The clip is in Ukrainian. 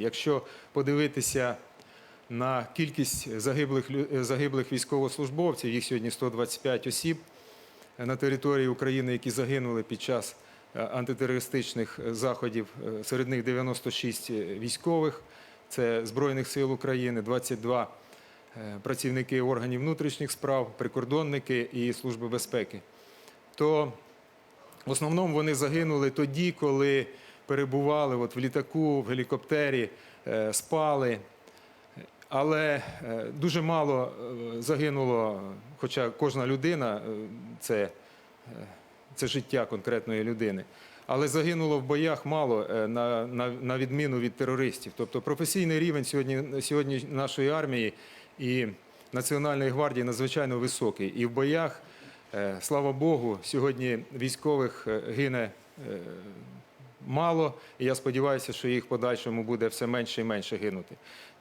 Якщо подивитися на кількість загиблих, загиблих військовослужбовців, їх сьогодні 125 осіб на території України, які загинули під час е, антитерористичних е, заходів. Е, Серед них 96 військових, це Збройних сил України, 22 е, працівники органів внутрішніх справ, прикордонники і Служби безпеки. То в основному вони загинули тоді, коли перебували от в літаку, в гелікоптері, е, спали. Але е, дуже мало е, загинуло, хоча кожна людина це, це життя конкретної людини. Але загинуло в боях мало на, на, на відміну від терористів. Тобто професійний рівень сьогодні, сьогодні нашої армії і Національної гвардії надзвичайно високий. І в боях, слава Богу, сьогодні військових гине мало. І я сподіваюся, що їх подальшому буде все менше і менше гинути.